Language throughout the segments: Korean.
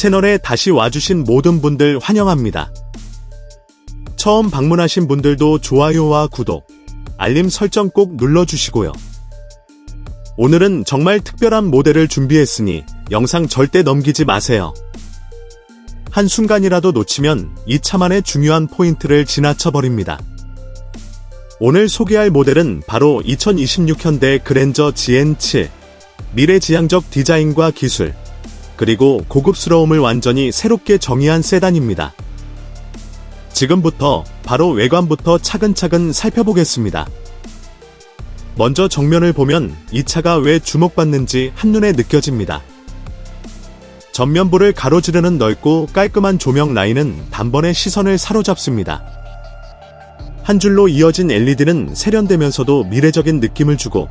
채널에 다시 와주신 모든 분들 환영합니다. 처음 방문하신 분들도 좋아요와 구독, 알림 설정 꼭 눌러주시고요. 오늘은 정말 특별한 모델을 준비했으니 영상 절대 넘기지 마세요. 한순간이라도 놓치면 이 차만의 중요한 포인트를 지나쳐버립니다. 오늘 소개할 모델은 바로 2026 현대 그랜저 GN7. 미래지향적 디자인과 기술, 그리고 고급스러움을 완전히 새롭게 정의한 세단입니다. 지금부터 바로 외관부터 차근차근 살펴보겠습니다. 먼저 정면을 보면 이 차가 왜 주목받는지 한눈에 느껴집니다. 전면부를 가로지르는 넓고 깔끔한 조명 라인은 단번에 시선을 사로잡습니다. 한 줄로 이어진 LED는 세련되면서도 미래적인 느낌을 주고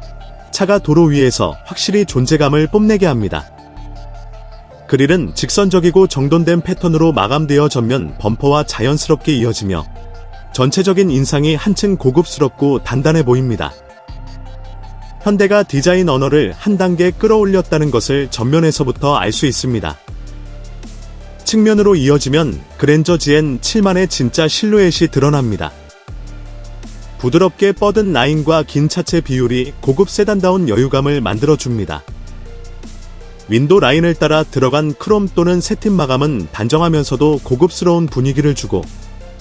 차가 도로 위에서 확실히 존재감을 뽐내게 합니다. 그릴은 직선적이고 정돈된 패턴으로 마감되어 전면 범퍼와 자연스럽게 이어지며 전체적인 인상이 한층 고급스럽고 단단해 보입니다. 현대가 디자인 언어를 한 단계 끌어올렸다는 것을 전면에서부터 알 수 있습니다. 측면으로 이어지면 그랜저 GN 7만의 진짜 실루엣이 드러납니다. 부드럽게 뻗은 라인과 긴 차체 비율이 고급 세단다운 여유감을 만들어줍니다. 윈도 라인을 따라 들어간 크롬 또는 세틴 마감은 단정하면서도 고급스러운 분위기를 주고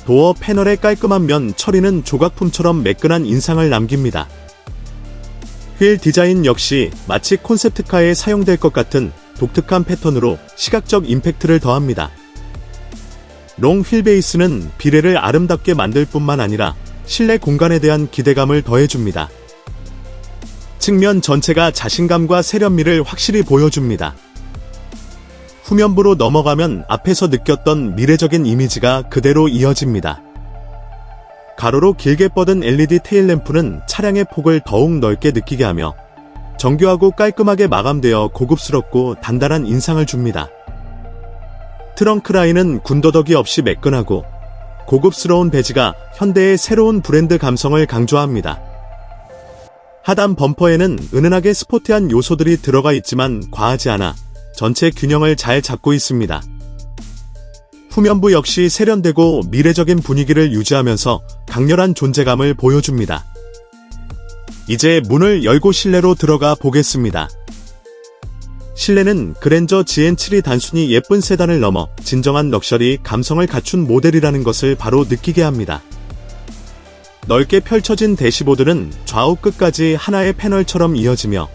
도어 패널의 깔끔한 면 처리는 조각품처럼 매끈한 인상을 남깁니다. 휠 디자인 역시 마치 콘셉트카에 사용될 것 같은 독특한 패턴으로 시각적 임팩트를 더합니다. 롱 휠 베이스는 비례를 아름답게 만들 뿐만 아니라 실내 공간에 대한 기대감을 더해줍니다. 측면 전체가 자신감과 세련미를 확실히 보여줍니다. 후면부로 넘어가면 앞에서 느꼈던 미래적인 이미지가 그대로 이어집니다. 가로로 길게 뻗은 LED 테일램프는 차량의 폭을 더욱 넓게 느끼게 하며 정교하고 깔끔하게 마감되어 고급스럽고 단단한 인상을 줍니다. 트렁크 라인은 군더더기 없이 매끈하고 고급스러운 배지가 현대의 새로운 브랜드 감성을 강조합니다. 하단 범퍼에는 은은하게 스포티한 요소들이 들어가 있지만 과하지 않아 전체 균형을 잘 잡고 있습니다. 후면부 역시 세련되고 미래적인 분위기를 유지하면서 강렬한 존재감을 보여줍니다. 이제 문을 열고 실내로 들어가 보겠습니다. 실내는 그랜저 GN7이 단순히 예쁜 세단을 넘어 진정한 럭셔리 감성을 갖춘 모델이라는 것을 바로 느끼게 합니다. 넓게 펼쳐진 대시보드는 좌우 끝까지 하나의 패널처럼 이어지며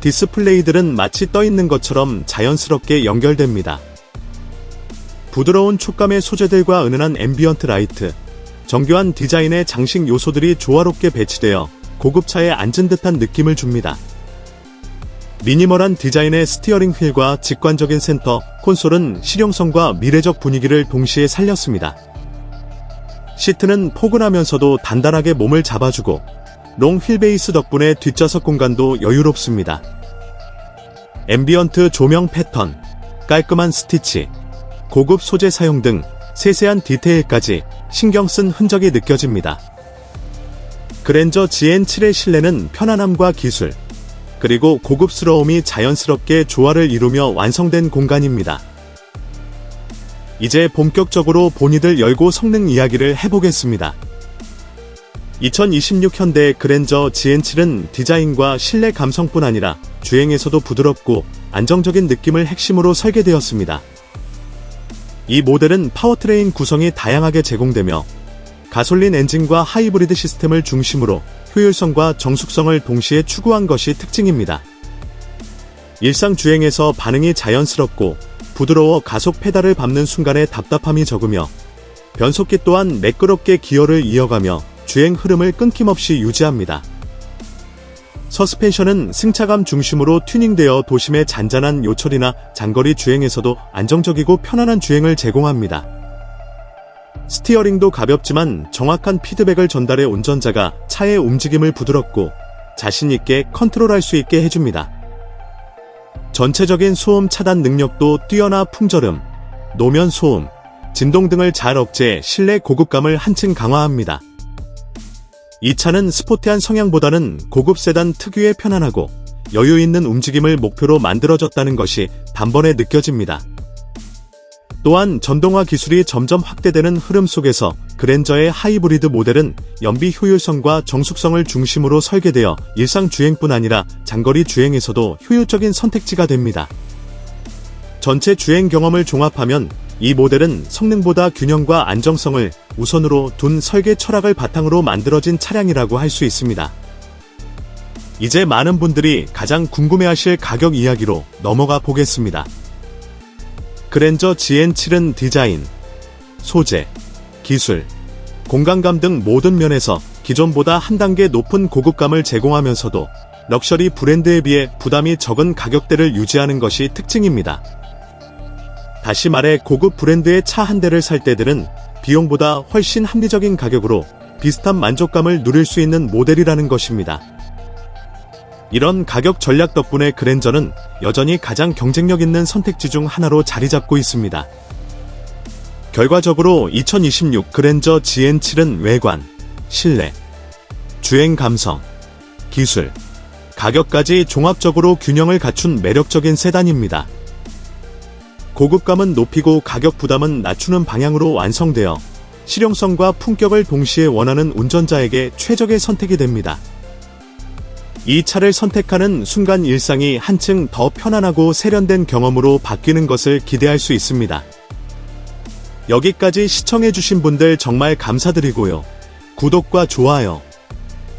디스플레이들은 마치 떠 있는 것처럼 자연스럽게 연결됩니다. 부드러운 촉감의 소재들과 은은한 앰비언트 라이트, 정교한 디자인의 장식 요소들이 조화롭게 배치되어 고급차에 앉은 듯한 느낌을 줍니다. 미니멀한 디자인의 스티어링 휠과 직관적인 센터, 콘솔은 실용성과 미래적 분위기를 동시에 살렸습니다. 시트는 포근하면서도 단단하게 몸을 잡아주고 롱 휠베이스 덕분에 뒷좌석 공간도 여유롭습니다. 앰비언트 조명 패턴, 깔끔한 스티치, 고급 소재 사용 등 세세한 디테일까지 신경 쓴 흔적이 느껴집니다. 그랜저 GN7의 실내는 편안함과 기술, 그리고 고급스러움이 자연스럽게 조화를 이루며 완성된 공간입니다. 이제 본격적으로 본이들 열고 성능 이야기를 해보겠습니다. 2026 현대 그랜저 GN7은 디자인과 실내 감성뿐 아니라 주행에서도 부드럽고 안정적인 느낌을 핵심으로 설계되었습니다. 이 모델은 파워트레인 구성이 다양하게 제공되며 가솔린 엔진과 하이브리드 시스템을 중심으로 효율성과 정숙성을 동시에 추구한 것이 특징입니다. 일상 주행에서 반응이 자연스럽고 부드러워 가속 페달을 밟는 순간에 답답함이 적으며 변속기 또한 매끄럽게 기어를 이어가며 주행 흐름을 끊김없이 유지합니다. 서스펜션은 승차감 중심으로 튜닝되어 도심의 잔잔한 요철이나 장거리 주행에서도 안정적이고 편안한 주행을 제공합니다. 스티어링도 가볍지만 정확한 피드백을 전달해 운전자가 차의 움직임을 부드럽고 자신있게 컨트롤할 수 있게 해줍니다. 전체적인 소음 차단 능력도 뛰어나 풍절음, 노면 소음, 진동 등을 잘 억제해 실내 고급감을 한층 강화합니다. 이 차는 스포티한 성향보다는 고급 세단 특유의 편안하고 여유 있는 움직임을 목표로 만들어졌다는 것이 단번에 느껴집니다. 또한 전동화 기술이 점점 확대되는 흐름 속에서 그랜저의 하이브리드 모델은 연비 효율성과 정숙성을 중심으로 설계되어 일상 주행뿐 아니라 장거리 주행에서도 효율적인 선택지가 됩니다. 전체 주행 경험을 종합하면 이 모델은 성능보다 균형과 안정성을 우선으로 둔 설계 철학을 바탕으로 만들어진 차량이라고 할 수 있습니다. 이제 많은 분들이 가장 궁금해하실 가격 이야기로 넘어가 보겠습니다. 그랜저 GN7은 디자인, 소재, 기술, 공간감 등 모든 면에서 기존보다 한 단계 높은 고급감을 제공하면서도 럭셔리 브랜드에 비해 부담이 적은 가격대를 유지하는 것이 특징입니다. 다시 말해 고급 브랜드의 차 한 대를 살 때들은 비용보다 훨씬 합리적인 가격으로 비슷한 만족감을 누릴 수 있는 모델이라는 것입니다. 이런 가격 전략 덕분에 그랜저는 여전히 가장 경쟁력 있는 선택지 중 하나로 자리 잡고 있습니다. 결과적으로 2026 그랜저 GN7은 외관, 실내, 주행 감성, 기술, 가격까지 종합적으로 균형을 갖춘 매력적인 세단입니다. 고급감은 높이고 가격 부담은 낮추는 방향으로 완성되어 실용성과 품격을 동시에 원하는 운전자에게 최적의 선택이 됩니다. 이 차를 선택하는 순간 일상이 한층 더 편안하고 세련된 경험으로 바뀌는 것을 기대할 수 있습니다. 여기까지 시청해주신 분들 정말 감사드리고요. 구독과 좋아요,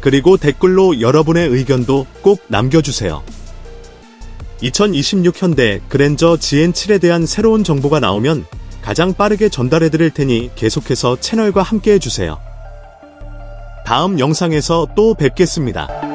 그리고 댓글로 여러분의 의견도 꼭 남겨주세요. 2026 현대 그랜저 GN7에 대한 새로운 정보가 나오면 가장 빠르게 전달해 드릴 테니 계속해서 채널과 함께 해주세요. 다음 영상에서 또 뵙겠습니다.